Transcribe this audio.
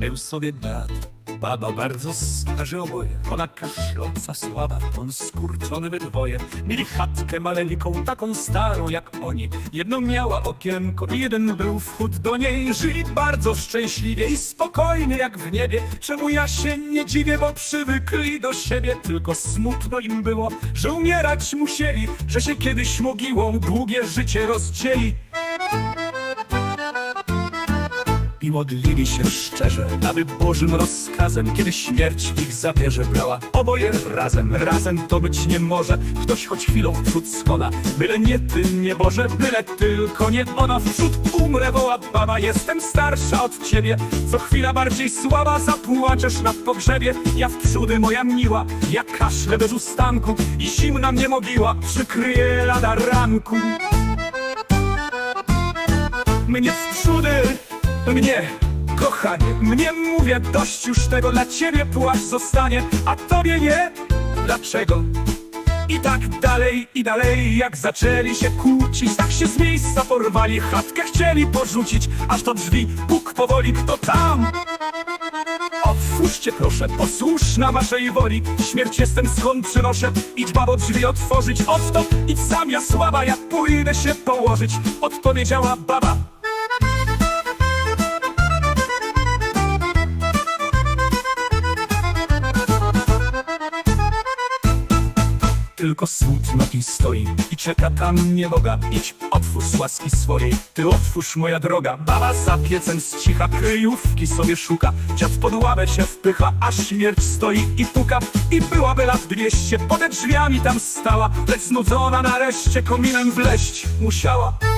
Był sobie brat, baba bardzo starzy oboje. Ona kaszląca słaba, on skurczony we dwoje. Mieli chatkę maleńką, taką starą jak oni. Jedno miała okienko, jeden był wchód do niej. Żyli bardzo szczęśliwie i spokojnie jak w niebie. Czemu ja się nie dziwię, bo przywykli do siebie? Tylko smutno im było, że umierać musieli Że się kiedyś mogiłą długie życie rozdzieli i modlili się szczerze, aby Bożym rozkazem, kiedy śmierć ich zabierze, brała oboje razem. Razem to być nie może, ktoś choć chwilą w przód skona. Byle nie ty, nie Boże, byle tylko nie ona. W przód umrę, woła baba, jestem starsza od ciebie. Co chwila bardziej słaba, zapłaczesz na pogrzebie. Ja w przódy, moja miła, ja kaszlę bez ustanku i zimna mnie mogiła przykryje lada ranku. Mnie w przódy, mnie, kochanie, mnie mówię dość już tego dla ciebie płaszcz zostanie, a tobie nie? Dlaczego? I tak dalej, i dalej, jak zaczęli się kłócić, tak się z miejsca porwali, chatkę chcieli porzucić, aż do drzwi puk powoli, kto tam? Otwórzcie proszę, posłuszna waszej woli Śmierć jestem skąd przynoszę Idź babo drzwi otworzyć Odtąd idź sam ja słaba Ja pójdę się położyć Odpowiedziała baba Tylko smutno i stoi I czeka tam nieboga. Idź, otwórz łaski swojej Ty otwórz moja droga. Baba za piecem z cicha Kryjówki sobie szuka. Dziad pod ławę się wpycha A śmierć stoi i puka. I byłaby lat dwieście Pode drzwiami tam stała. Lecz znudzona nareszcie kominem wleść musiała